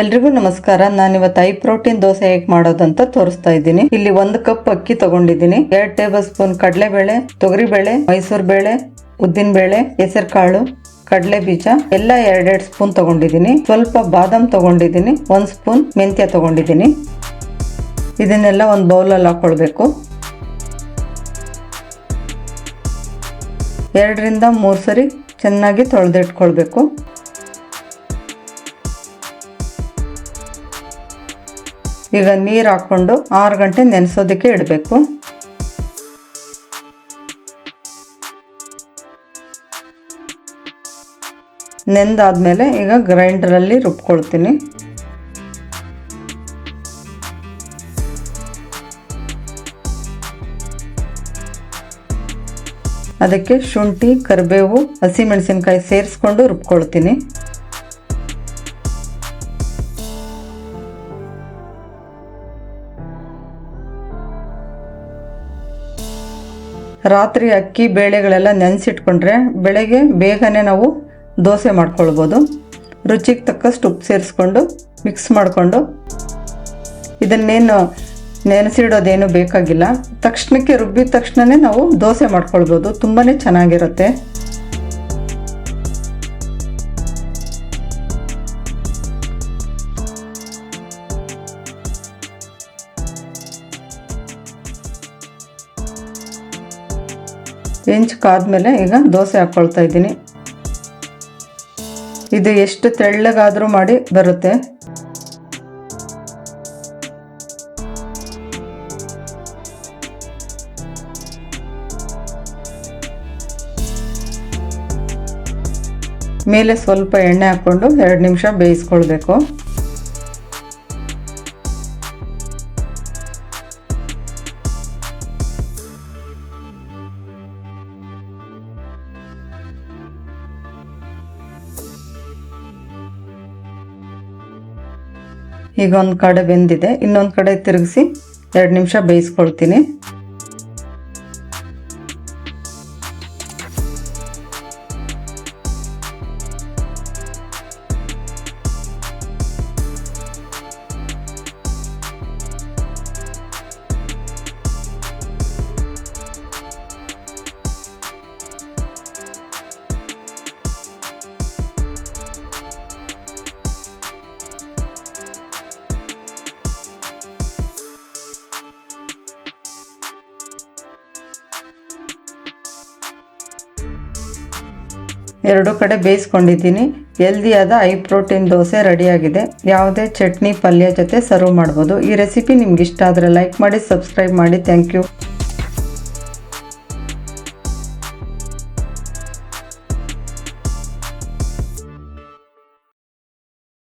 ಎಲ್ರಿಗೂ ನಮಸ್ಕಾರ. ನಾನು ಇವತ್ತು ಐ ಪ್ರೋಟೀನ್ ದೋಸೆ ಹೇಗೆ ಮಾಡೋದಂತ ತೋರಿಸ್ತಾ ಇದ್ದೀನಿ. ಇಲ್ಲಿ ಒಂದು ಕಪ್ ಅಕ್ಕಿ ತಗೊಂಡಿದ್ದೀನಿ. ಎರಡು ಟೇಬಲ್ ಸ್ಪೂನ್ ಕಡಲೆಬೇಳೆ, ತೊಗರಿಬೇಳೆ, ಮೈಸೂರು ಬೇಳೆ, ಉದ್ದಿನ ಬೇಳೆ ಹೆಸರು ಕಾಳು ಕಡಲೆ ಬೀಜ ಎಲ್ಲ ಎರಡೆರಡು ಸ್ಪೂನ್ ತಗೊಂಡಿದ್ದೀನಿ. ಸ್ವಲ್ಪ ಬಾದಾಮ್ ತಗೊಂಡಿದ್ದೀನಿ. ಒಂದು ಸ್ಪೂನ್ ಮೆಂತ್ಯ ತಗೊಂಡಿದ್ದೀನಿ. ಇದನ್ನೆಲ್ಲ ಒಂದು ಬೌಲಲ್ಲಿ ಹಾಕೊಳ್ಬೇಕು. ಎರಡರಿಂದ ಮೂರು ಸರಿ ಚೆನ್ನಾಗಿ ತೊಳೆದಿಟ್ಕೊಳ್ಬೇಕು. ಈಗ ನೀರು ಹಾಕ್ಕೊಂಡು ಆರು ಗಂಟೆ ನೆನೆಸೋದಕ್ಕೆ ಇಡಬೇಕು. ನೆಂದಾದಮೇಲೆ ಈಗ ಗ್ರೈಂಡರಲ್ಲಿ ರುಬ್ಕೊಳ್ತೀನಿ. ಅದಕ್ಕೆ ಶುಂಠಿ, ಕರಿಬೇವು, ಹಸಿಮೆಣಸಿನ್ಕಾಯಿ ಸೇರಿಸ್ಕೊಂಡು ರುಬ್ಕೊಳ್ತೀನಿ. ರಾತ್ರಿ ಅಕ್ಕಿ ಬೇಳೆಗಳೆಲ್ಲ ನೆನೆಸಿಟ್ಕೊಂಡ್ರೆ ಬೆಳಗ್ಗೆ ಬೇಗನೆ ನಾವು ದೋಸೆ ಮಾಡ್ಕೊಳ್ಬೋದು. ರುಚಿಗೆ ತಕ್ಕಷ್ಟು ಉಪ್ಪು ಸೇರಿಸ್ಕೊಂಡು ಮಿಕ್ಸ್ ಮಾಡಿಕೊಂಡು ಇದನ್ನೇನು ನೆನೆಸಿಡೋದೇನು ಬೇಕಾಗಿಲ್ಲ. ತಕ್ಷಣಕ್ಕೆ ರುಬ್ಬಿದ ತಕ್ಷಣವೇ ನಾವು ದೋಸೆ ಮಾಡ್ಕೊಳ್ಬೋದು. ತುಂಬಾ ಚೆನ್ನಾಗಿರುತ್ತೆ. ಹೆಂಚ್ಕಾದ್ಮೇಲೆ ಈಗ ದೋಸೆ ಹಾಕ್ಕೊಳ್ತಾ ಇದ್ದೀನಿ. ಇದು ಎಷ್ಟು ತೆಳ್ಳಗಾದರೂ ಮಾಡಿ ಬರುತ್ತೆ. ಮೇಲೆ ಸ್ವಲ್ಪ ಎಣ್ಣೆ ಹಾಕ್ಕೊಂಡು ಎರಡು ನಿಮಿಷ ಬೇಯಿಸ್ಕೊಳ್ಬೇಕು. ಈಗ ಒಂದು ಕಡೆ ಬೆಂದಿದೆ ಇನ್ನೊಂದು ಕಡೆ ತಿರುಗಿಸಿ ಎರಡು ನಿಮಿಷ ಬೇಯಿಸ್ಕೊಳ್ತೀನಿ. ಎರಡು ಕಡೆ ಬೇಯಿಸ್ಕೊಂಡಿದ್ದೀನಿ. ಹೆಲ್ದಿಯಾದ ಹೈ ಪ್ರೋಟೀನ್ ದೋಸೆ ರೆಡಿಯಾಗಿದೆ. ಯಾವುದೇ ಚಟ್ನಿ ಪಲ್ಯ ಜೊತೆ ಸರ್ವ್ ಮಾಡ್ಬೋದು. ಈ ರೆಸಿಪಿ ನಿಮ್ಗೆ ಇಷ್ಟ ಆದರೆ ಲೈಕ್ ಮಾಡಿ ಸಬ್ಸ್ಕ್ರೈಬ್ ಮಾಡಿ. Thank you